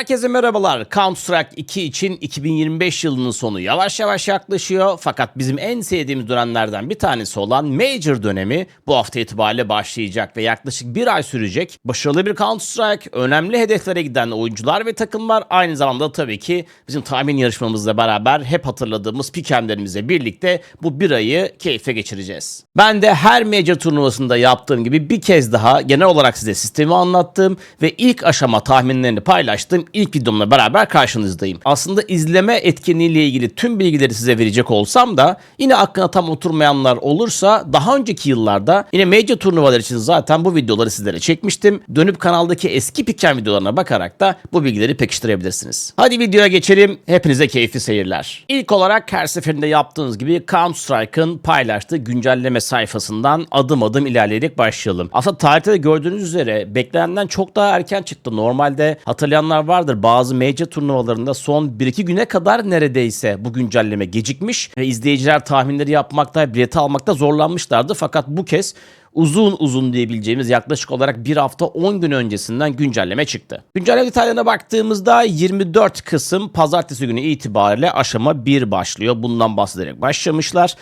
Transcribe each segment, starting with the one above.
Herkese merhabalar. Counter-Strike 2 için 2025 yılının sonu yavaş yavaş yaklaşıyor. Fakat bizim en sevdiğimiz dönemlerden bir tanesi olan Major dönemi bu hafta itibariyle başlayacak ve yaklaşık bir ay sürecek. Başarılı bir Counter-Strike, önemli hedeflere giden oyuncular ve takımlar aynı zamanda tabii ki bizim tahmin yarışmamızla beraber hep hatırladığımız pikemlerimizle birlikte bu bir ayı keyfe geçireceğiz. Ben de her Major turnuvasında yaptığım gibi bir kez daha genel olarak size sistemi anlattığım ve ilk aşama tahminlerini paylaştığım ilk videomla beraber karşınızdayım. Aslında izleme etkinliğiyle ilgili tüm bilgileri size verecek olsam da yine aklına tam oturmayanlar olursa daha önceki yıllarda yine Major turnuvalar için zaten bu videoları sizlere çekmiştim. Dönüp kanaldaki eski piken videolarına bakarak da bu bilgileri pekiştirebilirsiniz. Hadi videoya geçelim. Hepinize keyifli seyirler. İlk olarak her seferinde yaptığınız gibi Counter Strike'ın paylaştığı güncelleme sayfasından adım adım ilerleyerek başlayalım. Aslında tarihte de gördüğünüz üzere beklenenden çok daha erken çıktı. Normalde hatırlayanlar vardır bazı major turnuvalarında son 1-2 güne kadar neredeyse bu güncelleme gecikmiş ve izleyiciler tahminleri yapmakta, bileti almakta zorlanmışlardı. Fakat bu kez uzun uzun diyebileceğimiz yaklaşık olarak bir hafta 10 gün öncesinden güncelleme çıktı. Güncelleme detaylarına baktığımızda 24 Kasım pazartesi günü itibariyle aşama 1 başlıyor. Bundan bahsederek başlamışlar.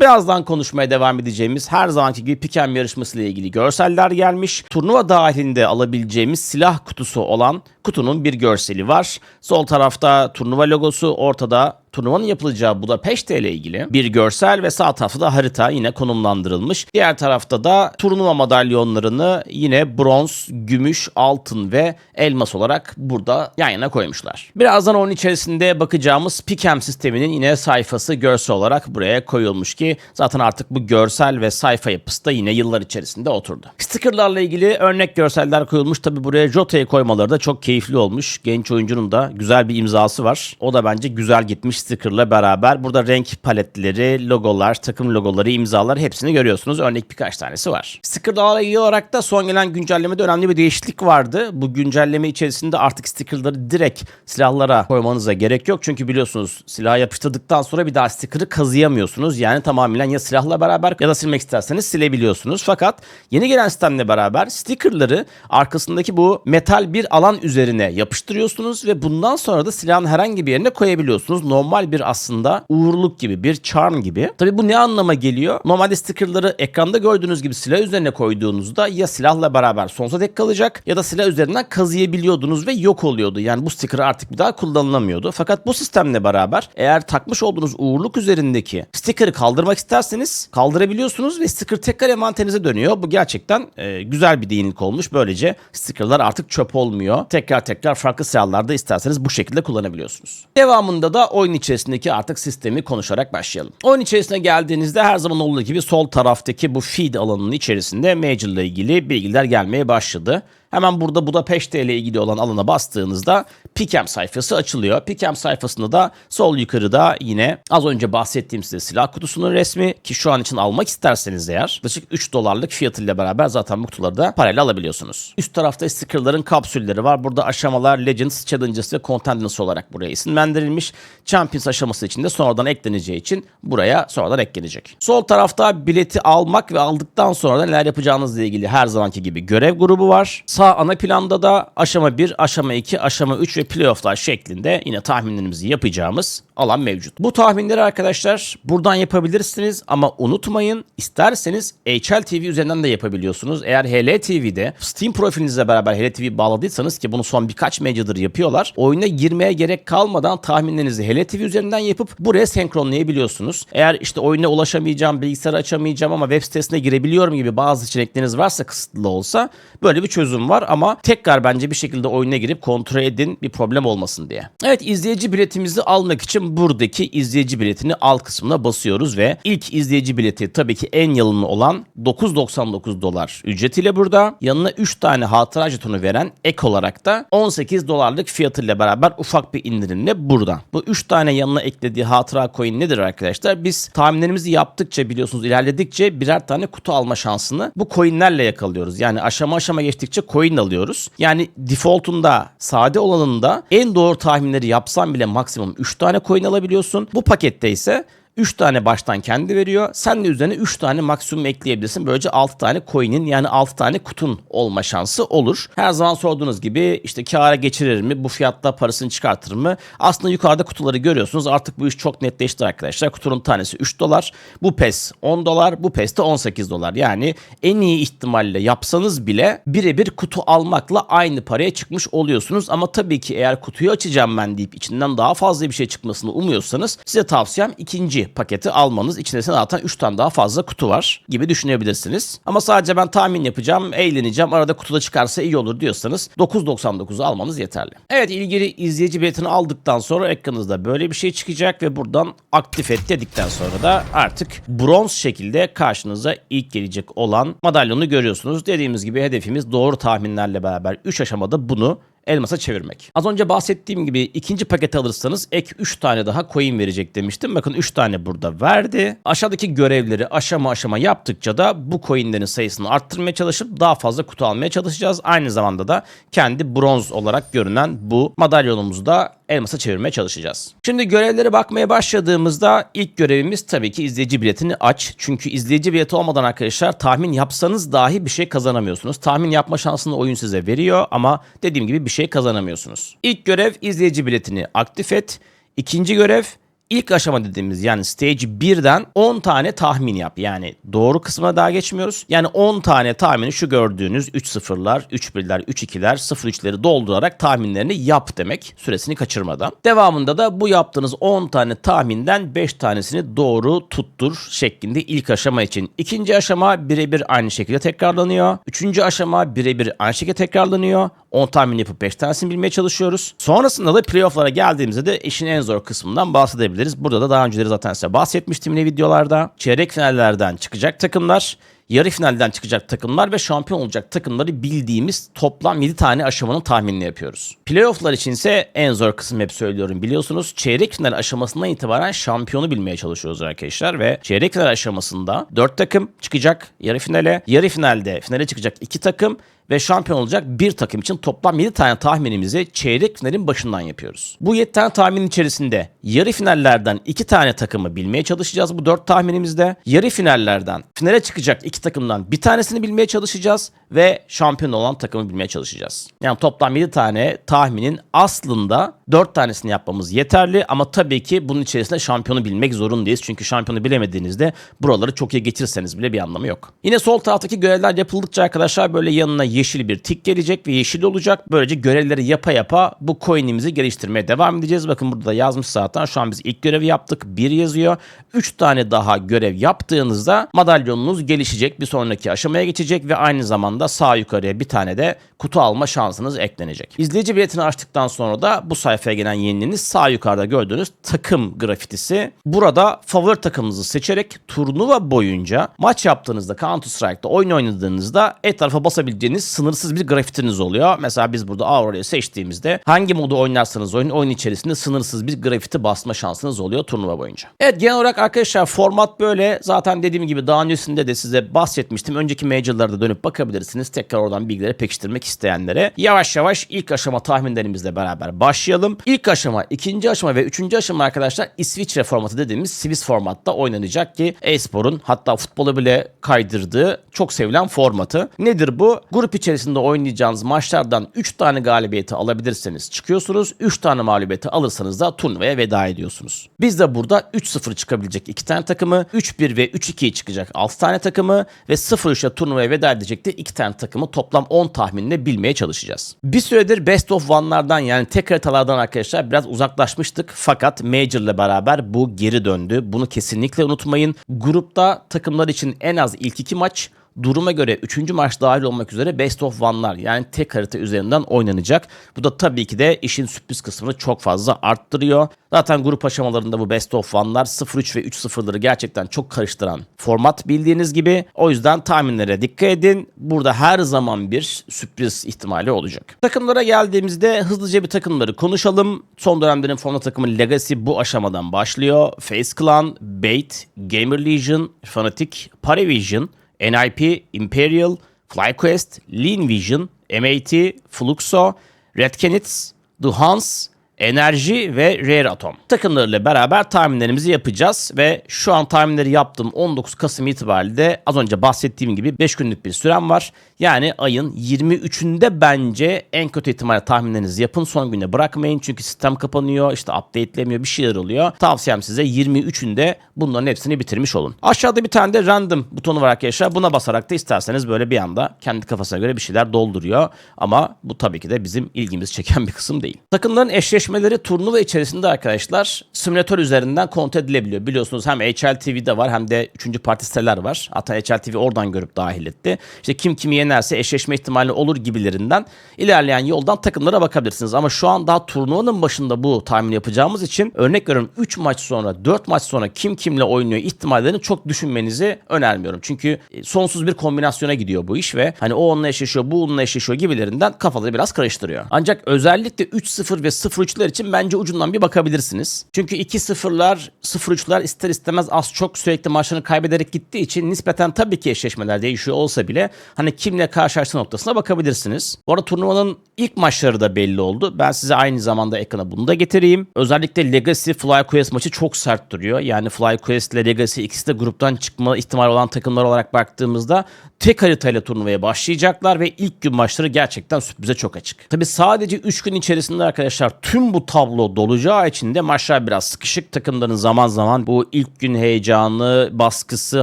Birazdan konuşmaya devam edeceğimiz her zamanki gibi Piken yarışması ile ilgili görseller gelmiş. Turnuva dahilinde alabileceğimiz silah kutusu olan kutunun bir görseli var. Sol tarafta turnuva logosu, ortada turnuvanın yapılacağı Budapeşte ile ilgili bir görsel ve sağ tarafta da harita yine konumlandırılmış. Diğer tarafta da turnuva madalyonlarını yine bronz, gümüş, altın ve elmas olarak burada yan yana koymuşlar. Birazdan onun içerisinde bakacağımız Pikem sisteminin yine sayfası görsel olarak buraya koyulmuş ki zaten artık bu görsel ve sayfa yapısı da yine yıllar içerisinde oturdu. Stickerlarla ilgili örnek görseller koyulmuş. Tabi buraya Jota'yı koymaları da çok keyifli olmuş. Genç oyuncunun da güzel bir imzası var. O da bence güzel gitmiş stickerla beraber. Burada renk paletleri, logolar, takım logoları, imzalar hepsini görüyorsunuz. Örnek birkaç tanesi var. Stickerlarla ilgili olarak da son gelen güncellemede önemli bir değişiklik vardı. Bu güncelleme içerisinde artık stickerları direkt silahlara koymanıza gerek yok. Çünkü biliyorsunuz silaha yapıştırdıktan sonra bir daha sticker'ı kazıyamıyorsunuz. Yani tamamen ya silahla beraber ya da silmek isterseniz silebiliyorsunuz. Fakat yeni gelen sistemle beraber stickerları arkasındaki bu metal bir alan üzerine yapıştırıyorsunuz ve bundan sonra da silahın herhangi bir yerine koyabiliyorsunuz. Normal bir aslında uğurluk gibi, bir charm gibi. Tabi bu ne anlama geliyor? Normalde stickerları ekranda gördüğünüz gibi silah üzerine koyduğunuzda ya silahla beraber sonsuza dek kalacak ya da silah üzerinden kazıyabiliyordunuz ve yok oluyordu. Yani bu sticker artık bir daha kullanılamıyordu. Fakat bu sistemle beraber eğer takmış olduğunuz uğurluk üzerindeki sticker'ı kaldırmak isterseniz kaldırabiliyorsunuz ve sticker tekrar envanterinize dönüyor. Bu gerçekten e, güzel bir değinlik olmuş. Böylece stickerlar artık çöp olmuyor. Tekrar tekrar farklı silahlarda isterseniz bu şekilde kullanabiliyorsunuz. Devamında da oyun içerisindeki artık sistemi konuşarak başlayalım. Oyun içerisine geldiğinizde her zaman olduğu gibi sol taraftaki bu feed alanının içerisinde Major ile ilgili bilgiler gelmeye başladı. Hemen burada Budapeşte ile ilgili olan alana bastığınızda Pikem sayfası açılıyor. Pikem sayfasında da sol yukarıda yine az önce bahsettiğim size silah kutusunun resmi ki şu an için almak isterseniz eğer yaklaşık 3 dolarlık fiyatıyla beraber zaten bu kutuları da parayla alabiliyorsunuz. Üst tarafta stickerların kapsülleri var. Burada aşamalar Legends, Challenges ve Contenders olarak buraya isimlendirilmiş. Champions aşaması için de sonradan ekleneceği için buraya sonradan eklenecek. Sol tarafta bileti almak ve aldıktan sonra da neler yapacağınızla ilgili her zamanki gibi görev grubu var. Sağ ana planda da aşama 1, aşama 2, aşama 3 ve playofflar şeklinde yine tahminlerimizi yapacağımız alan mevcut. Bu tahminleri arkadaşlar buradan yapabilirsiniz ama unutmayın isterseniz HL TV üzerinden de yapabiliyorsunuz. Eğer HL TV'de Steam profilinizle beraber HL TV bağladıysanız ki bunu son birkaç medyadır yapıyorlar. Oyuna girmeye gerek kalmadan tahminlerinizi HL TV üzerinden yapıp buraya senkronlayabiliyorsunuz. Eğer işte oyuna ulaşamayacağım, bilgisayarı açamayacağım ama web sitesine girebiliyorum gibi bazı seçenekleriniz varsa kısıtlı olsa böyle bir çözüm var ama tekrar bence bir şekilde oyuna girip kontrol edin bir problem olmasın diye. Evet izleyici biletimizi almak için buradaki izleyici biletini al kısmına basıyoruz ve ilk izleyici bileti tabii ki en yalınlı olan 9.99 dolar ücretiyle burada. Yanına 3 tane hatıra jetonu veren ek olarak da 18 dolarlık fiyatıyla beraber ufak bir indirimle burada. Bu 3 tane yanına eklediği hatıra coin nedir arkadaşlar? Biz tahminlerimizi yaptıkça biliyorsunuz ilerledikçe birer tane kutu alma şansını bu coinlerle yakalıyoruz. Yani aşama aşama geçtikçe coin alıyoruz. Yani defaultunda sade olanında en doğru tahminleri yapsan bile maksimum 3 tane coin alabiliyorsun. Bu pakette ise 3 tane baştan kendi veriyor. Sen de üzerine 3 tane maksimum ekleyebilirsin. Böylece 6 tane coin'in yani 6 tane kutun olma şansı olur. Her zaman sorduğunuz gibi işte kâra geçirir mi? Bu fiyatta parasını çıkartır mı? Aslında yukarıda kutuları görüyorsunuz. Artık bu iş çok netleşti arkadaşlar. Kutunun tanesi 3 dolar. Bu PES 10 dolar. Bu PES de 18 dolar. Yani en iyi ihtimalle yapsanız bile birebir kutu almakla aynı paraya çıkmış oluyorsunuz. Ama tabii ki eğer kutuyu açacağım ben deyip içinden daha fazla bir şey çıkmasını umuyorsanız size tavsiyem ikinci paketi almanız. İçinde zaten 3 tane daha fazla kutu var gibi düşünebilirsiniz. Ama sadece ben tahmin yapacağım, eğleneceğim, arada kutuda çıkarsa iyi olur diyorsanız 9.99'u almanız yeterli. Evet ilgili izleyici biletini aldıktan sonra ekranınızda böyle bir şey çıkacak ve buradan aktif et dedikten sonra da artık bronz şekilde karşınıza ilk gelecek olan madalyonu görüyorsunuz. Dediğimiz gibi hedefimiz doğru tahminlerle beraber 3 aşamada bunu elmasa çevirmek. Az önce bahsettiğim gibi ikinci paketi alırsanız ek 3 tane daha coin verecek demiştim. Bakın 3 tane burada verdi. Aşağıdaki görevleri aşama aşama yaptıkça da bu coinlerin sayısını arttırmaya çalışıp daha fazla kutu almaya çalışacağız. Aynı zamanda da kendi bronz olarak görünen bu madalyonumuzu da elmasa çevirmeye çalışacağız. Şimdi görevlere bakmaya başladığımızda ilk görevimiz tabii ki izleyici biletini aç. Çünkü izleyici bileti olmadan arkadaşlar tahmin yapsanız dahi bir şey kazanamıyorsunuz. Tahmin yapma şansını oyun size veriyor ama dediğim gibi bir şey kazanamıyorsunuz. İlk görev izleyici biletini aktif et. İkinci görev ilk aşama dediğimiz yani stage 1'den 10 tane tahmin yap. Yani doğru kısmına daha geçmiyoruz. Yani 10 tane tahmini şu gördüğünüz 3 sıfırlar, 3 birler, 3 ikiler, 0 3'leri doldurarak tahminlerini yap demek. Süresini kaçırmadan. Devamında da bu yaptığınız 10 tane tahminden 5 tanesini doğru tuttur şeklinde ilk aşama için. İkinci aşama birebir aynı şekilde tekrarlanıyor. Üçüncü aşama birebir aynı şekilde tekrarlanıyor. 10 tahmin yapıp 5 tanesini bilmeye çalışıyoruz. Sonrasında da playoff'lara geldiğimizde de işin en zor kısmından bahsedebiliriz. Burada da daha önceleri zaten size bahsetmiştim yine videolarda. Çeyrek finallerden çıkacak takımlar yarı finalden çıkacak takımlar ve şampiyon olacak takımları bildiğimiz toplam 7 tane aşamanın tahminini yapıyoruz. Playoff'lar için ise en zor kısım hep söylüyorum biliyorsunuz. Çeyrek final aşamasından itibaren şampiyonu bilmeye çalışıyoruz arkadaşlar ve çeyrek final aşamasında 4 takım çıkacak yarı finale. Yarı finalde finale çıkacak 2 takım ve şampiyon olacak bir takım için toplam 7 tane tahminimizi çeyrek finalin başından yapıyoruz. Bu 7 tane tahminin içerisinde yarı finallerden 2 tane takımı bilmeye çalışacağız bu 4 tahminimizde. Yarı finallerden finale çıkacak 2 takımdan bir tanesini bilmeye çalışacağız ve şampiyon olan takımı bilmeye çalışacağız. Yani toplam 7 tane tahminin aslında 4 tanesini yapmamız yeterli ama tabii ki bunun içerisinde şampiyonu bilmek zorundayız. Çünkü şampiyonu bilemediğinizde buraları çok iyi geçirseniz bile bir anlamı yok. Yine sol taraftaki görevler yapıldıkça arkadaşlar böyle yanına yeşil bir tik gelecek ve yeşil olacak. Böylece görevleri yapa yapa bu coin'imizi geliştirmeye devam edeceğiz. Bakın burada da yazmış zaten. Şu an biz ilk görevi yaptık. Bir yazıyor. 3 tane daha görev yaptığınızda madalyonunuz gelişecek. Bir sonraki aşamaya geçecek ve aynı zamanda sağ yukarıya bir tane de kutu alma şansınız eklenecek. İzleyici biletini açtıktan sonra da bu sayfaya gelen yeniliğiniz sağ yukarıda gördüğünüz takım grafitisi. Burada favori takımınızı seçerek turnuva boyunca maç yaptığınızda Counter Strike'da oyun oynadığınızda etrafa basabileceğiniz sınırsız bir grafitiniz oluyor. Mesela biz burada Aurora'yı seçtiğimizde hangi modu oynarsanız oyun oyun içerisinde sınırsız bir grafiti basma şansınız oluyor turnuva boyunca. Evet genel olarak arkadaşlar format böyle. Zaten dediğim gibi daha öncesinde de size bahsetmiştim. Önceki major'larda dönüp bakabilirsiniz. Tekrar oradan bilgileri pekiştirmek isteyenlere. Yavaş yavaş ilk aşama tahminlerimizle beraber başlayalım. İlk aşama, ikinci aşama ve üçüncü aşama arkadaşlar İsviçre formatı dediğimiz Swiss formatta oynanacak ki e-sporun hatta futbolu bile kaydırdığı çok sevilen formatı. Nedir bu? Grup içerisinde oynayacağınız maçlardan 3 tane galibiyeti alabilirseniz çıkıyorsunuz. 3 tane mağlubiyeti alırsanız da turnuvaya veda ediyorsunuz. Biz de burada 3-0 çıkabilecek 2 tane takımı, 3-1 ve 3-2 çıkacak 6 tane takımı ve 0-3 ile turnuvaya veda edecek de 2 tane takımı toplam 10 tahminle bilmeye çalışacağız. Bir süredir Best of One'lardan yani tek haritalardan arkadaşlar biraz uzaklaşmıştık. Fakat Major ile beraber bu geri döndü. Bunu kesinlikle unutmayın. Grupta takımlar için en az ilk iki maç duruma göre 3. maç dahil olmak üzere best of one'lar yani tek harita üzerinden oynanacak. Bu da tabii ki de işin sürpriz kısmını çok fazla arttırıyor. Zaten grup aşamalarında bu best of one'lar 0-3 ve 3-0'ları gerçekten çok karıştıran format bildiğiniz gibi. O yüzden tahminlere dikkat edin. Burada her zaman bir sürpriz ihtimali olacak. Takımlara geldiğimizde hızlıca bir takımları konuşalım. Son dönemlerin format takımı Legacy bu aşamadan başlıyor. Face Clan, Bait, Gamer Legion, Fnatic, Parivision, NIP, Imperial, FlyQuest, Lean Vision, MAT, Fluxo, Red Canids, The Hans, Enerji ve Rare Atom. Takımlarıyla beraber tahminlerimizi yapacağız ve şu an tahminleri yaptığım 19 Kasım itibariyle az önce bahsettiğim gibi 5 günlük bir sürem var. Yani ayın 23'ünde bence en kötü ihtimalle tahminlerinizi yapın. Son güne bırakmayın çünkü sistem kapanıyor, işte update'lemiyor bir şeyler oluyor. Tavsiyem size 23'ünde bunların hepsini bitirmiş olun. Aşağıda bir tane de random butonu var arkadaşlar. Buna basarak da isterseniz böyle bir anda kendi kafasına göre bir şeyler dolduruyor. Ama bu tabii ki de bizim ilgimizi çeken bir kısım değil. Takımların eşleşmeleri turnuva içerisinde arkadaşlar simülatör üzerinden kontrol edilebiliyor. Biliyorsunuz hem HLTV'de var hem de 3. parti siteler var. Hatta HLTV oradan görüp dahil etti. İşte kim kimi yenerse eşleşme ihtimali olur gibilerinden ilerleyen yoldan takımlara bakabilirsiniz. Ama şu an daha turnuvanın başında bu tahmin yapacağımız için örnek veriyorum 3 maç sonra 4 maç sonra kim kimle oynuyor ihtimallerini çok düşünmenizi önermiyorum. Çünkü e, sonsuz bir kombinasyona gidiyor bu iş ve hani o onunla eşleşiyor bu onunla eşleşiyor gibilerinden kafaları biraz karıştırıyor. Ancak özellikle 3-0 ve 0-3'ler için bence ucundan bir bakabilirsiniz. Çünkü 2-0'lar 0-3'ler ister istemez az çok sürekli maçlarını kaybederek gittiği için nispeten tabii ki eşleşmeler değişiyor olsa bile hani kimle karşılaştığı noktasına bakabilirsiniz. Bu arada turnuvanın ilk maçları da belli oldu. Ben size aynı zamanda ekrana bunu da getireyim. Özellikle Legacy FlyQuest maçı çok sert duruyor. Yani FlyQuest ile Legacy ikisi de gruptan çıkma ihtimali olan takımlar olarak baktığımızda tek haritayla turnuvaya başlayacaklar ve ilk gün maçları gerçekten sürprize çok açık. Tabi sadece 3 gün içerisinde arkadaşlar tüm bu tablo dolacağı için de maçlar biraz sıkışık. Takımların zaman zaman bu ilk gün heyecanı, baskısı,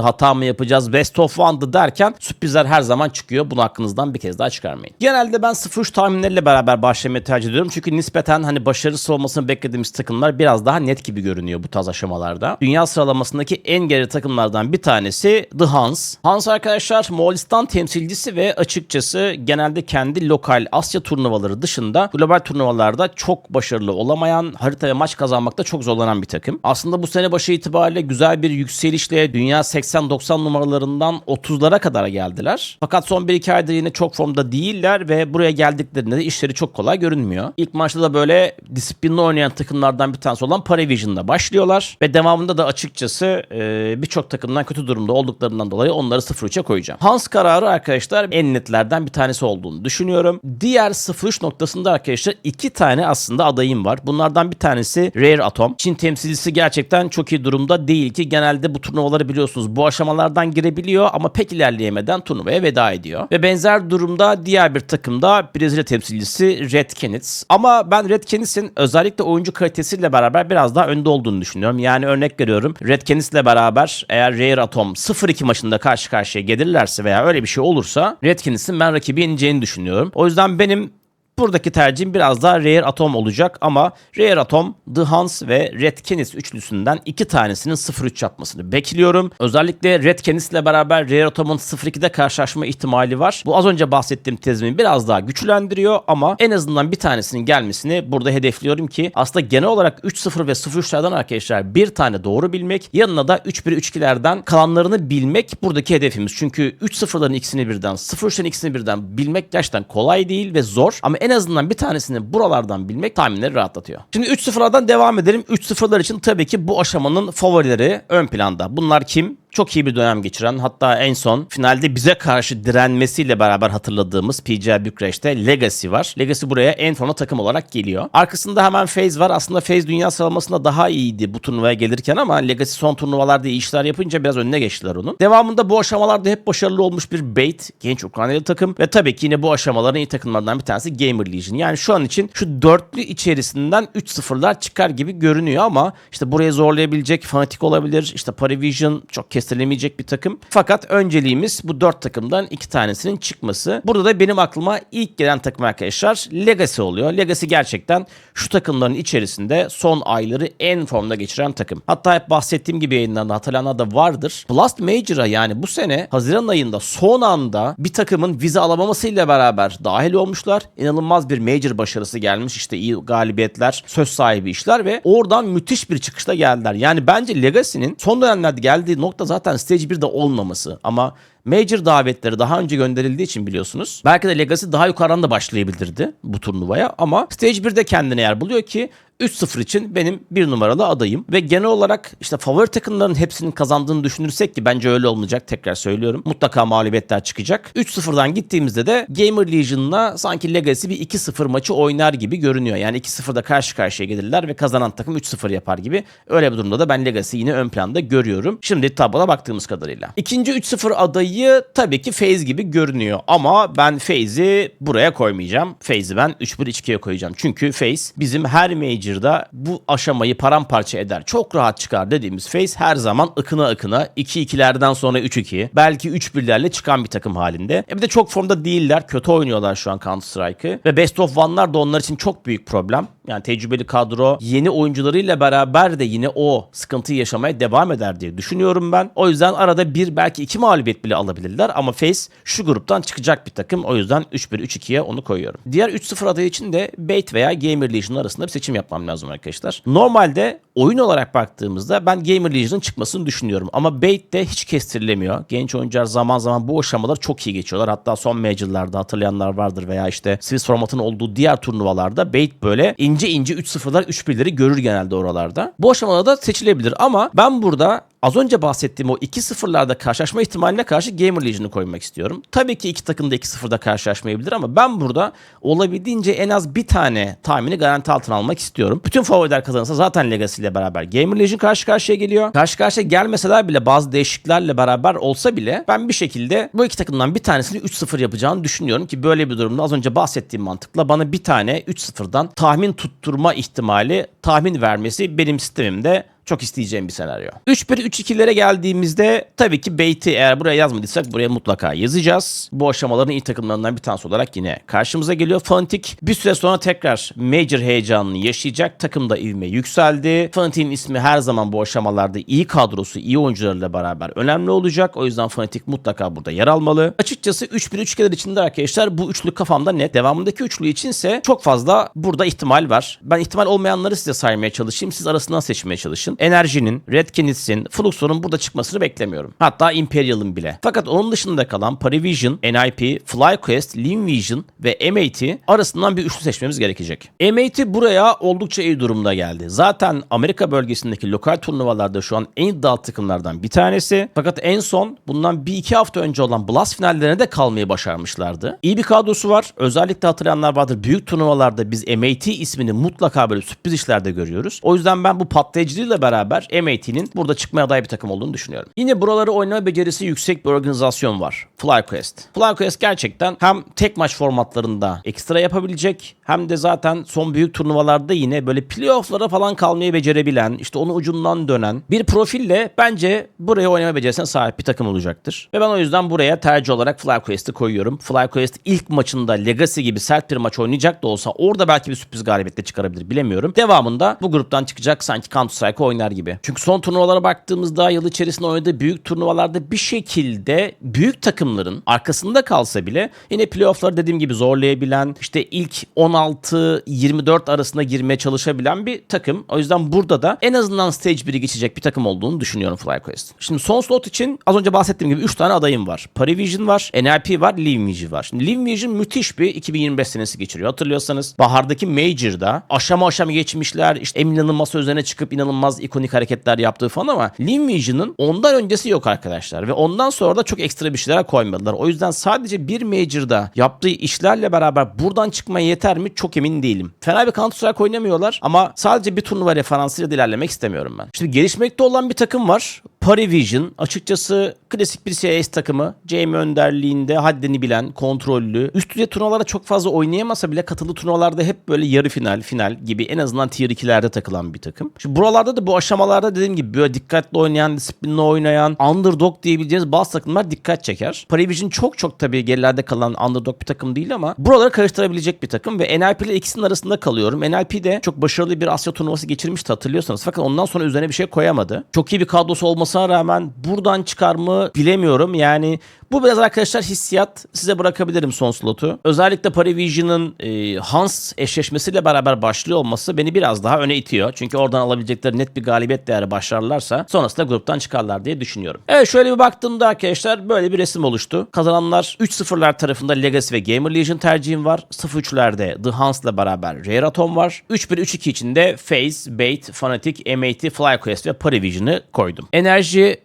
hata mı yapacağız, best of one'dı derken sürprizler her zaman çıkıyor. Bunu aklınızdan bir kez daha çıkarmayın. Genelde ben 0-3 tahminleriyle beraber başlamayı tercih ediyorum. Çünkü nispeten hani başarısız olmasını beklediğimiz takımlar biraz daha net gibi görünüyor bu tarz aşamalarda. Dünya sıralamasındaki en geri takımlardan bir tanesi The Hans. Hans arkadaşlar Moğolistan temsilcisi ve açıkçası genelde kendi lokal Asya turnuvaları dışında global turnuvalarda çok başarılı olamayan, harita ve maç kazanmakta çok zorlanan bir takım. Aslında bu sene başı itibariyle güzel bir yükselişle dünya 80-90 numaralarından 30'lara kadar geldiler. Fakat son 1-2 aydır yine çok formda değiller ve buraya geldiklerinde de işleri çok kolay görünmüyor. İlk maçta da böyle disiplinli oynayan takımlardan bir tanesi olan Paravision'da başlıyorlar ve devamında da açıkçası e, birçok takımdan kötü durumda olduklarından dolayı onları 0-3'e koyacağım. Hans kararı arkadaşlar en netlerden bir tanesi olduğunu düşünüyorum. Diğer 0-3 noktasında arkadaşlar iki tane aslında adayım var. Bunlardan bir tanesi Rare Atom. Çin temsilcisi gerçekten çok iyi durumda değil ki genelde bu turnuvaları biliyorsunuz bu aşamalardan girebiliyor ama pek ilerleyemeden turnuvaya veda ediyor. Ve benzer durumda diğer bir takımda Brezilya temsilcisi Red Canids. Ama ben Red Canids'in özellikle oyuncu kalitesiyle beraber biraz daha önde olduğunu düşünüyorum. Yani örnek veriyorum Red Canids'le beraber eğer Rare Atom 0-2 maçında karşı karşıya gelirlerse veya öyle bir şey olursa Red Canids'in ben rakibi yeneceğini düşünüyorum. O yüzden benim Buradaki tercihim biraz daha Rare Atom olacak ama Rare Atom, The Hans ve Red Canis üçlüsünden iki tanesinin 0-3 yapmasını bekliyorum. Özellikle Red Canis ile beraber Rare Atom'un 0-2'de karşılaşma ihtimali var. Bu az önce bahsettiğim tezimi biraz daha güçlendiriyor ama en azından bir tanesinin gelmesini burada hedefliyorum ki aslında genel olarak 3-0 ve 0-3'lerden arkadaşlar bir tane doğru bilmek yanına da 3-1-3-2'lerden kalanlarını bilmek buradaki hedefimiz. Çünkü 3-0'ların ikisini birden 0-3'lerin ikisini birden bilmek gerçekten kolay değil ve zor ama en azından bir tanesini buralardan bilmek tahminleri rahatlatıyor. Şimdi 3-0'lardan devam edelim. 3-0'lar için tabii ki bu aşamanın favorileri ön planda. Bunlar kim? Çok iyi bir dönem geçiren hatta en son finalde bize karşı direnmesiyle beraber hatırladığımız PGA Bükreş'te Legacy var. Legacy buraya en sona takım olarak geliyor. Arkasında hemen FaZe var. Aslında FaZe dünya sıralamasında daha iyiydi bu turnuvaya gelirken ama Legacy son turnuvalarda iyi işler yapınca biraz önüne geçtiler onun. Devamında bu aşamalarda hep başarılı olmuş bir Bait, genç Ukraynalı takım ve tabii ki yine bu aşamaların iyi takımlarından bir tanesi Gamer Legion. Yani şu an için şu dörtlü içerisinden 3-0'lar çıkar gibi görünüyor ama işte buraya zorlayabilecek Fnatic olabilir. İşte Parivision çok kesin kestirilemeyecek bir takım. Fakat önceliğimiz bu dört takımdan iki tanesinin çıkması. Burada da benim aklıma ilk gelen takım arkadaşlar Legacy oluyor. Legacy gerçekten şu takımların içerisinde son ayları en formda geçiren takım. Hatta hep bahsettiğim gibi yayınlarda hatırlayanlar da vardır. Blast Major'a yani bu sene Haziran ayında son anda bir takımın vize alamamasıyla beraber dahil olmuşlar. İnanılmaz bir Major başarısı gelmiş. İşte iyi galibiyetler, söz sahibi işler ve oradan müthiş bir çıkışta geldiler. Yani bence Legacy'nin son dönemlerde geldiği nokta zaten Stage 1'de olmaması ama Major davetleri daha önce gönderildiği için biliyorsunuz. Belki de Legacy daha yukarıdan da başlayabilirdi bu turnuvaya ama Stage 1'de kendine yer buluyor ki 3-0 için benim bir numaralı adayım. Ve genel olarak işte favori takımların hepsinin kazandığını düşünürsek ki bence öyle olmayacak tekrar söylüyorum. Mutlaka mağlubiyetler çıkacak. 3-0'dan gittiğimizde de Gamer Legion'la sanki Legacy bir 2-0 maçı oynar gibi görünüyor. Yani 2-0'da karşı karşıya gelirler ve kazanan takım 3-0 yapar gibi. Öyle bir durumda da ben Legacy yine ön planda görüyorum. Şimdi tabloda baktığımız kadarıyla. İkinci 3-0 adayı tabii ki FaZe gibi görünüyor. Ama ben FaZe'i buraya koymayacağım. FaZe'i ben 3-1-2'ye koyacağım. Çünkü FaZe bizim her Major'da bu aşamayı paramparça eder. Çok rahat çıkar dediğimiz FaZe her zaman ıkına ıkına 2-2'lerden sonra 3-2 belki 3-1'lerle çıkan bir takım halinde. E bir de çok formda değiller. Kötü oynuyorlar şu an Counter Strike'ı. Ve Best of One'lar da onlar için çok büyük problem. Yani tecrübeli kadro yeni oyuncularıyla beraber de yine o sıkıntıyı yaşamaya devam eder diye düşünüyorum ben. O yüzden arada bir belki iki mağlubiyet bile alabilirler ama FaZe şu gruptan çıkacak bir takım. O yüzden 3-1-3-2'ye onu koyuyorum. Diğer 3-0 adayı için de Bait veya Gamer Legion arasında bir seçim yapmam lazım arkadaşlar. Normalde oyun olarak baktığımızda ben Gamer Legion'ın çıkmasını düşünüyorum. Ama Bait de hiç kestirilemiyor. Genç oyuncular zaman zaman bu aşamaları çok iyi geçiyorlar. Hatta son Major'larda hatırlayanlar vardır veya işte Swiss formatın olduğu diğer turnuvalarda Bait böyle ince ince 3-0'lar 3-1'leri görür genelde oralarda. Bu aşamada da seçilebilir ama ben burada az önce bahsettiğim o 2-0'larda karşılaşma ihtimaline karşı Gamer Legion'ı koymak istiyorum. Tabii ki iki takım da 2-0'da karşılaşmayabilir ama ben burada olabildiğince en az bir tane tahmini garanti altına almak istiyorum. Bütün favoriler kazanırsa zaten Legacy ile beraber Gamer Legion karşı karşıya geliyor. Karşı karşıya gelmeseler bile bazı değişikliklerle beraber olsa bile ben bir şekilde bu iki takımdan bir tanesini 3-0 yapacağını düşünüyorum ki böyle bir durumda az önce bahsettiğim mantıkla bana bir tane 3-0'dan tahmin tutturma ihtimali tahmin vermesi benim sistemimde çok isteyeceğim bir senaryo. 3-1-3-2'lere geldiğimizde tabii ki Bait'i eğer buraya yazmadıysak buraya mutlaka yazacağız. Bu aşamaların iyi takımlarından bir tanesi olarak yine karşımıza geliyor. Fnatic bir süre sonra tekrar Major heyecanını yaşayacak. Takımda ivme yükseldi. Fnatic'in ismi her zaman bu aşamalarda iyi kadrosu, iyi oyuncularıyla beraber önemli olacak. O yüzden Fnatic mutlaka burada yer almalı. Açıkçası 3-1-3-2'ler içinde arkadaşlar bu üçlü kafamda net. Devamındaki üçlü içinse çok fazla burada ihtimal var. Ben ihtimal olmayanları size saymaya çalışayım. Siz arasından seçmeye çalışın. Enerji'nin, Red Knitz'in, Fluxor'un burada çıkmasını beklemiyorum. Hatta Imperial'ın bile. Fakat onun dışında kalan Parivision, NIP, FlyQuest, Vision ve M80 arasından bir üçlü seçmemiz gerekecek. M80 buraya oldukça iyi durumda geldi. Zaten Amerika bölgesindeki lokal turnuvalarda şu an en iddialı takımlardan bir tanesi. Fakat en son bundan bir iki hafta önce olan Blast finallerine de kalmayı başarmışlardı. İyi bir kadrosu var. Özellikle hatırlayanlar vardır. Büyük turnuvalarda biz M80 ismini mutlaka böyle sürpriz işlerde görüyoruz. O yüzden ben bu patlayıcılığıyla beraber M80'in burada çıkmaya aday bir takım olduğunu düşünüyorum. Yine buraları oynama becerisi yüksek bir organizasyon var. FlyQuest. FlyQuest gerçekten hem tek maç formatlarında ekstra yapabilecek hem de zaten son büyük turnuvalarda yine böyle playoff'lara falan kalmayı becerebilen, işte onu ucundan dönen bir profille bence buraya oynama becerisine sahip bir takım olacaktır. Ve ben o yüzden buraya tercih olarak FlyQuest'i koyuyorum. FlyQuest ilk maçında Legacy gibi sert bir maç oynayacak da olsa orada belki bir sürpriz galibiyetle çıkarabilir bilemiyorum. Devamında bu gruptan çıkacak sanki Counter Strike oynar gibi. Çünkü son turnuvalara baktığımızda yıl içerisinde oynadığı büyük turnuvalarda bir şekilde büyük takımların arkasında kalsa bile yine playoff'ları dediğim gibi zorlayabilen işte ilk 16-24 arasında girmeye çalışabilen bir takım. O yüzden burada da en azından stage 1'i geçecek bir takım olduğunu düşünüyorum FlyQuest. Şimdi son slot için az önce bahsettiğim gibi 3 tane adayım var. Parivision var, NLP var, Vision var. Şimdi Vision müthiş bir 2025 senesi geçiriyor. Hatırlıyorsanız bahardaki Major'da aşama aşama geçmişler. İşte Emine'nin masa üzerine çıkıp inanılmaz ikonik hareketler yaptığı falan ama Vision'ın ondan öncesi yok arkadaşlar. Ve ondan sonra da çok ekstra bir şeyler koymadılar. O yüzden sadece bir Major'da yaptığı işlerle beraber buradan çıkmaya yeter mi çok emin değilim. Fena bir Counter Strike oynamıyorlar ama sadece bir turnuva referansıyla ilerlemek istemiyorum ben. Şimdi gelişmekte olan bir takım var. Parivision açıkçası klasik bir CS takımı. Jamie önderliğinde haddini bilen, kontrollü. Üst düzey turnuvalara çok fazla oynayamasa bile katılı turnuvalarda hep böyle yarı final, final gibi en azından tier 2'lerde takılan bir takım. Şimdi buralarda da bu aşamalarda dediğim gibi böyle dikkatli oynayan, disiplinli oynayan, underdog diyebileceğiniz bazı takımlar dikkat çeker. Parivision çok çok tabii gerilerde kalan underdog bir takım değil ama buraları karıştırabilecek bir takım ve NLP ile ikisinin arasında kalıyorum. NLP de çok başarılı bir Asya turnuvası geçirmişti hatırlıyorsanız. Fakat ondan sonra üzerine bir şey koyamadı. Çok iyi bir kadrosu olması olmasına rağmen buradan çıkar mı bilemiyorum. Yani bu biraz arkadaşlar hissiyat. Size bırakabilirim son slotu. Özellikle Parivision'ın e, Hans eşleşmesiyle beraber başlıyor olması beni biraz daha öne itiyor. Çünkü oradan alabilecekleri net bir galibiyet değeri başlarlarsa sonrasında gruptan çıkarlar diye düşünüyorum. Evet şöyle bir baktığımda arkadaşlar böyle bir resim oluştu. Kazananlar 3-0'lar tarafında Legacy ve Gamer Legion tercihim var. 0-3'lerde The Hans'la beraber Rare Atom var. 3-1-3-2 için de FaZe, Bait, Fnatic, MAT, FlyQuest ve Parivision'ı koydum. Enerji,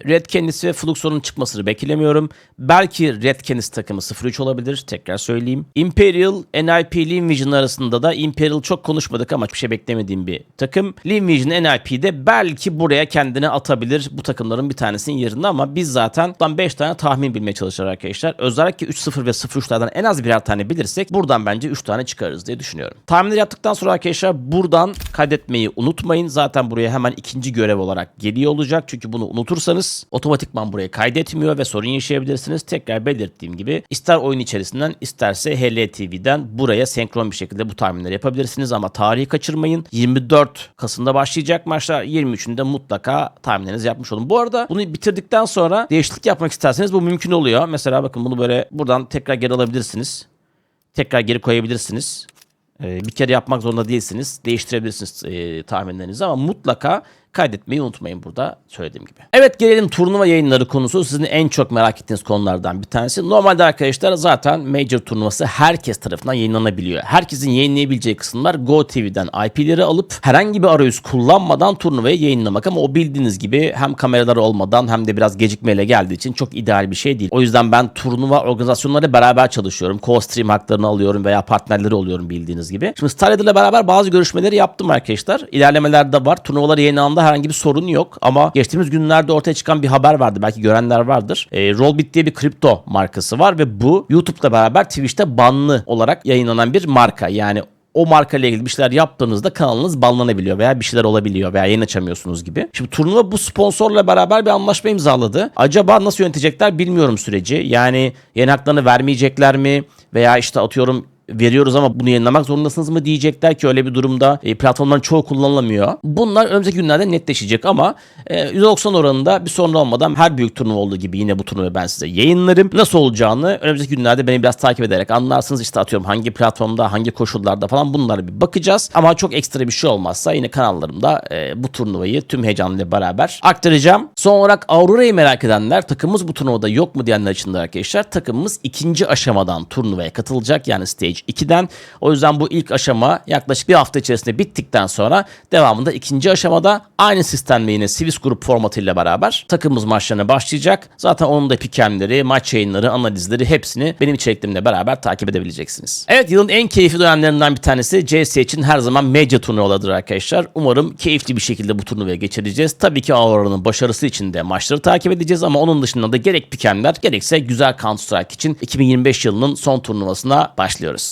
Red Canids ve Fluxon'un çıkmasını beklemiyorum. Belki Red Canids takımı 0-3 olabilir. Tekrar söyleyeyim. Imperial, NIP, Lean Vision arasında da Imperial çok konuşmadık ama hiçbir şey beklemediğim bir takım. Lean Vision, NIP'de belki buraya kendini atabilir bu takımların bir tanesinin yerine ama biz zaten buradan 5 tane tahmin bilmeye çalışacağız arkadaşlar. Özellikle 3-0 ve 0-3'lerden en az birer tane bilirsek buradan bence 3 tane çıkarız diye düşünüyorum. Tahminleri yaptıktan sonra arkadaşlar buradan kaydetmeyi unutmayın. Zaten buraya hemen ikinci görev olarak geliyor olacak. Çünkü bunu unutursanız otomatikman buraya kaydetmiyor ve sorun yaşayabilirsiniz. Tekrar belirttiğim gibi ister oyun içerisinden isterse HLTV'den buraya senkron bir şekilde bu tahminleri yapabilirsiniz ama tarihi kaçırmayın. 24 Kasım'da başlayacak maçlar. 23'ünde mutlaka tahminlerinizi yapmış olun. Bu arada bunu bitirdikten sonra değişiklik yapmak isterseniz bu mümkün oluyor. Mesela bakın bunu böyle buradan tekrar geri alabilirsiniz. Tekrar geri koyabilirsiniz. Ee, bir kere yapmak zorunda değilsiniz. Değiştirebilirsiniz e, tahminlerinizi ama mutlaka kaydetmeyi unutmayın burada söylediğim gibi. Evet gelelim turnuva yayınları konusu sizin en çok merak ettiğiniz konulardan bir tanesi. Normalde arkadaşlar zaten Major turnuvası herkes tarafından yayınlanabiliyor. Herkesin yayınlayabileceği kısımlar GoTV'den IP'leri alıp herhangi bir arayüz kullanmadan turnuvayı yayınlamak ama o bildiğiniz gibi hem kameraları olmadan hem de biraz gecikmeyle geldiği için çok ideal bir şey değil. O yüzden ben turnuva organizasyonları beraber çalışıyorum. Co-stream haklarını alıyorum veya partnerleri oluyorum bildiğiniz gibi. Şimdi Starladder ile beraber bazı görüşmeleri yaptım arkadaşlar. İlerlemeler de var. Turnuvaları yayınlandığında herhangi bir sorun yok ama geçtiğimiz günlerde ortaya çıkan bir haber vardı. Belki görenler vardır. E, Rollbit diye bir kripto markası var ve bu YouTube'la beraber Twitch'te banlı olarak yayınlanan bir marka. Yani o marka ile ilgili bir şeyler yaptığınızda kanalınız banlanabiliyor veya bir şeyler olabiliyor veya yayın açamıyorsunuz gibi. Şimdi turnuva bu sponsorla beraber bir anlaşma imzaladı. Acaba nasıl yönetecekler bilmiyorum süreci. Yani yayın haklarını vermeyecekler mi? Veya işte atıyorum veriyoruz ama bunu yayınlamak zorundasınız mı diyecekler ki öyle bir durumda e, platformların çoğu kullanılamıyor. Bunlar önümüzdeki günlerde netleşecek ama e, %90 oranında bir sorun olmadan her büyük turnuva olduğu gibi yine bu turnuvayı ben size yayınlarım. Nasıl olacağını önümüzdeki günlerde beni biraz takip ederek anlarsınız. İşte atıyorum hangi platformda, hangi koşullarda falan bunlara bir bakacağız. Ama çok ekstra bir şey olmazsa yine kanallarımda e, bu turnuvayı tüm heyecanla beraber aktaracağım. Son olarak Aurora'yı merak edenler takımımız bu turnuvada yok mu diyenler için de arkadaşlar takımımız ikinci aşamadan turnuvaya katılacak yani stage 2'den. O yüzden bu ilk aşama yaklaşık bir hafta içerisinde bittikten sonra devamında ikinci aşamada aynı sistemle yine Swiss Group formatıyla beraber takımımız maçlarına başlayacak. Zaten onun da pikemleri, maç yayınları, analizleri hepsini benim içeriklerimle beraber takip edebileceksiniz. Evet yılın en keyifli dönemlerinden bir tanesi CS için her zaman medya turnuvalarıdır arkadaşlar. Umarım keyifli bir şekilde bu turnuvaya geçireceğiz. Tabii ki Aurora'nın başarısı için de maçları takip edeceğiz ama onun dışında da gerek pikemler gerekse güzel Counter Strike için 2025 yılının son turnuvasına başlıyoruz.